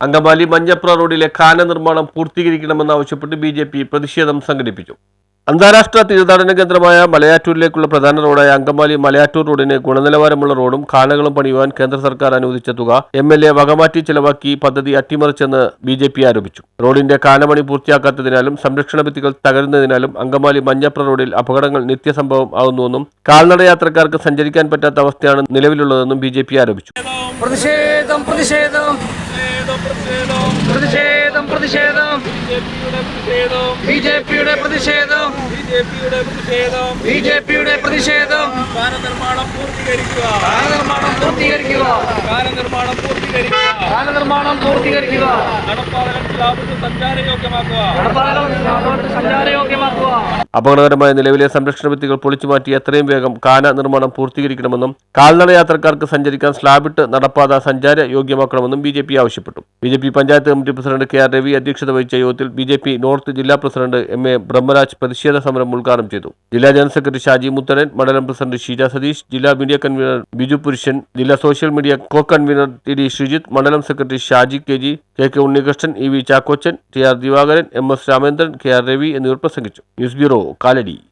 Angamaly Manjapra റോഡിലെ ഖാന നിർമ്മാണം പൂർത്തീകരിക്കണമെന്നാവശ്യപ്പെട്ട് ബി ജെ പി പ്രതിഷേധം സംഘടിപ്പിച്ചു. അന്താരാഷ്ട്ര തീർത്ഥാടന കേന്ദ്രമായ മലയാറ്റൂരിലേക്കുള്ള പ്രധാന റോഡായ അങ്കമാലി മലയാറ്റൂർ റോഡിന് ഗുണനിലവാരമുള്ള റോഡും ഖാനകളും പണിയുവാൻ കേന്ദ്ര സർക്കാർ അനുവദിച്ച തുക എം എൽ എ വകമാറ്റി ചെലവാക്കി പദ്ധതി അട്ടിമറിച്ചെന്ന് ബി ജെ പി ആരോപിച്ചു. റോഡിന്റെ ഖാനപണി പൂർത്തിയാക്കാത്തതിനാലും സംരക്ഷണ ഭിത്തികൾ തകരുന്നതിനാലും അങ്കമാലി മഞ്ഞപ്ര റോഡിൽ അപകടങ്ങൾ നിത്യസംഭവം ആകുന്നുവെന്നും കാൽനട യാത്രക്കാർക്ക് സഞ്ചരിക്കാൻ പറ്റാത്ത അവസ്ഥയാണ് നിലവിലുള്ളതെന്നും ബി ആരോപിച്ചു. പ്രതിഷേധം പ്രതിഷേധം. പ്രതിഷേധം പ്രതിഷേധം. ബി ജെ പിയുടെ പ്രതിഷേധം. ബി ജെ പിയുടെ പ്രതിഷേധം. നിർമ്മാണം പൂർത്തീകരിക്കുക. നിർമ്മാണം പൂർത്തീകരിക്കുക. നിർമ്മാണം പൂർത്തീകരിക്കുക. നിർമ്മാണം പൂർത്തീകരിക്കുക. നടപ്പാതകൾ സഞ്ചാരയോഗ്യമാക്കുക. നടപ്പാലം സഞ്ചാരയോഗ്യമാക്കുക. അപകടകരമായ നിലവിലെ സംരക്ഷണ ഭിത്തികൾ പൊളിച്ചുമാറ്റി എത്രയും വേഗം കാന നിർമ്മാണം പൂർത്തീകരിക്കണമെന്നും കാൽനട യാത്രക്കാർക്ക് സഞ്ചരിക്കാൻ സ്ലാബിട്ട് നടപ്പാത സഞ്ചാര യോഗ്യമാക്കണമെന്നും ബി ജെ പി ആവശ്യപ്പെട്ടു. B J P panchayat committee president K R Ravi അധ്യക്ഷത വഹിച്ച യോഗത്തിൽ ബി ജെ പി നോർത്ത് ജില്ലാ പ്രസിഡന്റ് എം എ ബ്രഹ്മരാജ് പ്രതിഷേധ സമരം ഉദ്ഘാടനം ചെയ്തു. ജില്ലാ ജനറൽ സെക്രട്ടറി ഷാജി മുത്തരൻ മണ്ഡലം പ്രസിഡന്റ് ഷീജ സതീഷ് ജില്ലാ മീഡിയ കൺവീനർ ബിജു പുരുഷൻ ജില്ലാ social media co convener T D Sreejith മണ്ഡലം secretary Shaji K G K K Unnikrishnan E V Chakkochan T R Divakaran M S Ramendran K R Ravi എന്നിവർ പ്രസംഗിച്ചു. News bureau calorie.